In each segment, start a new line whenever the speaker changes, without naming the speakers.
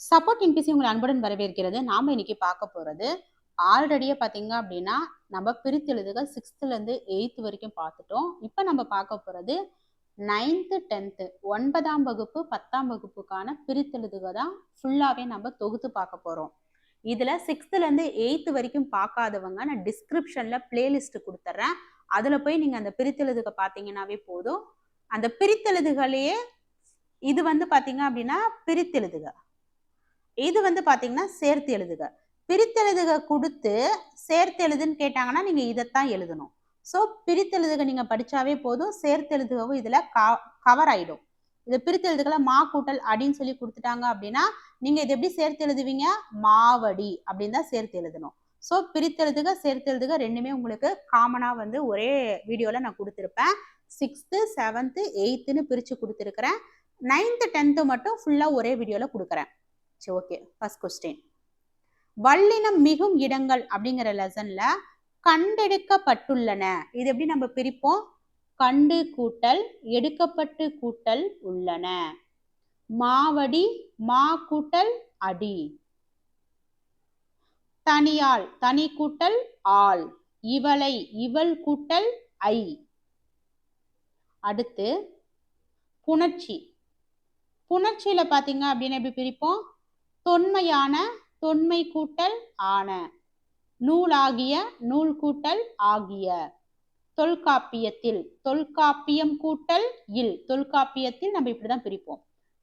Support NBC உங்களை அன்புடன் வரவேற்கிறது. நாம இன்னைக்கு பார்க்க போகிறது ஆல்ரெடியே பார்த்தீங்க அப்படின்னா நம்ம பிரித்தெழுதுக சிக்ஸ்த்துலேருந்து எயித்து வரைக்கும் பார்த்துட்டோம். இப்போ நம்ம பார்க்க போகிறது நைன்த்து டென்த்து ஒன்பதாம் வகுப்பு பத்தாம் வகுப்புக்கான பிரித்தெழுதுக தான் ஃபுல்லாகவே நம்ம தொகுத்து பார்க்க போகிறோம் இதில் சிக்ஸ்த்துலேருந்து எயித்து வரைக்கும் பார்க்காதவங்க நான் டிஸ்கிரிப்ஷனில் பிளேலிஸ்ட் கொடுத்துட்றேன் அதில் போய் நீங்கள் அந்த பிரித்தெழுதுக பார்த்தீங்கன்னாவே போதும். அந்த பிரித்தெழுதுகளையே இது வந்து பார்த்தீங்க அப்படின்னா பிரித்தெழுதுக இது வந்து பார்த்தீங்கன்னா சேர்த்து எழுதுக. பிரித்தெழுதுக கொடுத்து சேர்த்து எழுதுன்னு கேட்டாங்கன்னா நீங்கள் இதைத்தான் எழுதணும். ஸோ பிரித்தெழுதுக நீங்கள் படித்தாவே போதும். சேர்த்தெழுதுகவும் இதில் கவர் ஆகிடும் இது பிரித்தெழுதுகளை மா கூட்டல் அப்படின்னு சொல்லி கொடுத்துட்டாங்க அப்படின்னா நீங்கள் இது எப்படி சேர்த்து எழுதுவீங்க? மாவடி அப்படின்னு தான் சேர்த்து எழுதணும். ஸோ பிரித்தெழுதுக சேர்த்தெழுதுக ரெண்டுமே உங்களுக்கு காமனாக வந்து ஒரே வீடியோவில் நான் கொடுத்துருப்பேன். சிக்ஸ்த்து செவன்த்து எயித்துன்னு பிரித்து கொடுத்துருக்குறேன். நைன்த்து டென்த்து மட்டும் ஃபுல்லாக ஒரே வீடியோவில் கொடுக்குறேன். சரி ஓகே ஃபர்ஸ்ட் கொஸ்டின் வல்லினம் மிகும் இடங்கள் அப்படிங்கிற லெசன்ல கண்டெடுக்கப்பட்டுள்ளன. இது எப்படி நம்ம பிரிப்போம்? கண்டு கூட்டல் எடுக்கப்பட்டு கூட்டல் உள்ளன. மாவடி மா கூட்டல் அடி. தனியாள் தனி கூட்டல் ஆள். இவளை இவள் கூட்டல் ஐ. அடுத்து புணர்ச்சி. புணர்ச்சியில பாத்தீங்க அப்படின்னு எப்படி பிரிப்போம்? தொன்மையான தொன்மை கூட்டல் ஆன. நூலாகிய நூல் கூட்டல் ஆகிய. தொல்காப்பியத்தில் தொல்காப்பியம் கூட்டல் இல். தொல்காப்பியத்தில் நம்ம இப்படிதான் பிரிப்போம்.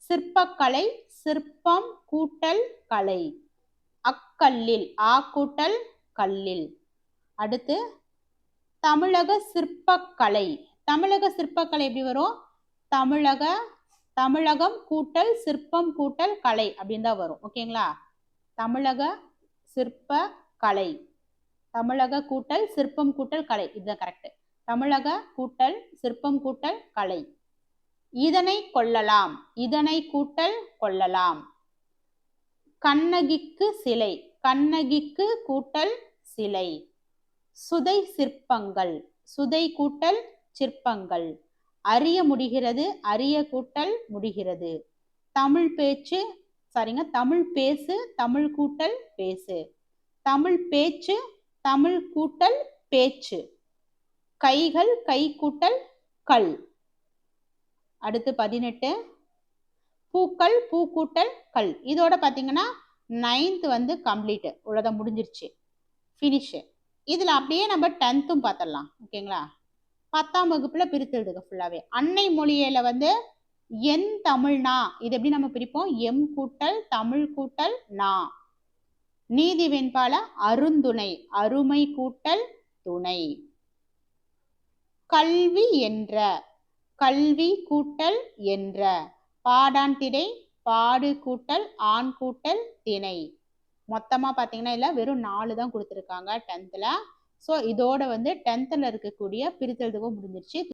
சிற்பக்கலை சிற்பம் கூட்டல் கலை. அக்கல்லில் ஆ கூட்டல் கல்லில். அடுத்து தமிழக சிற்பக்கலை. தமிழக சிற்பக்கலை எப்படி வரும்? தமிழக தமிழகம் கூட்டல் சிற்பம் கூட்டல் கலை அப்படின்னு தான் வரும். ஓகேங்களா தமிழக சிற்ப கலை. தமிழக கூட்டல் சிற்பம் கூட்டல் கலை. இதுதான் கரெக்ட் தமிழக கூட்டல் சிற்பம் கூட்டல் கலை. இதனை கொள்ளலாம். இதனை கூட்டல் கொள்ளலாம். கண்ணகிக்கு சிலை. கண்ணகிக்கு கூட்டல் சிலை. சுதை சிற்பங்கள். சுதை கூட்டல் சிற்பங்கள். அறிய முடிகிறது அறிய கூட்டல் முடிகிறது. தமிழ் பேச்சு சரிங்க தமிழ் பேசு தமிழ் கூட்டல் பேசு. தமிழ் பேச்சு தமிழ் கூட்டல் பேச்சு. கைகள் கை கூட்டல் கல். அடுத்து பதினெட்டு. பூக்கள் பூ கூட்டல் கல். இதோட பார்த்தீங்கன்னா நைன்த் வந்து கம்ப்ளீட்டு உலகம் முடிஞ்சிருச்சு. ஃபினிஷு இதில் அப்படியே நம்ம டென்த்தும் பார்த்துடலாம் ஓகேங்களா பத்தாம் வகுப்புல பிரித்து ஃபுல்லாவே அன்னை மொழியில வந்து என் தமிழ்னா இது எப்படி நம்ம பிரிப்போம்? எம் கூட்டல் தமிழ் கூட்டல் நா. நீதி வெண்பால அருந்துணை அருமை கூட்டல் துணை. கல்வி என்ற கல்வி கூட்டல் என்ற. பாடான் திடை பாடு கூட்டல் ஆண் கூட்டல் திணை. மொத்தமா பாத்தீங்கன்னா இல்ல வெறும் நாலு தான் கொடுத்துருக்காங்க. டென்த்ல ஸோ இதோட வந்து டென்த்தில் இருக்கக்கூடிய பிரித்தெழுதவும் முடிஞ்சிருச்சு.